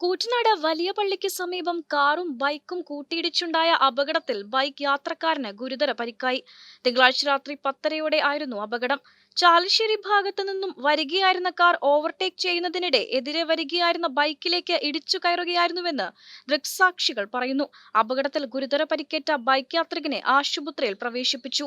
കൂറ്റനാട് വലിയ പള്ളിക്ക് സമീപം കാറും ബൈക്കും കൂട്ടിയിടിച്ചുണ്ടായ അപകടത്തിൽ ബൈക്ക് യാത്രക്കാരന് ഗുരുതര പരിക്കായി. തിങ്കളാഴ്ച രാത്രി പത്തരയോടെ ആയിരുന്നു അപകടം. ചാലശ്ശേരി ഭാഗത്തു നിന്നും വരികയായിരുന്ന കാർ ഓവർടേക്ക് ചെയ്യുന്നതിനിടെ എതിരെ വരികയായിരുന്ന ബൈക്കിലേക്ക് ഇടിച്ചു കയറുകയായിരുന്നുവെന്ന് ദൃക്സാക്ഷികൾ പറയുന്നു. അപകടത്തിൽ ഗുരുതര പരിക്കേറ്റ ബൈക്ക് യാത്രികനെ ആശുപത്രിയിൽ പ്രവേശിപ്പിച്ചു.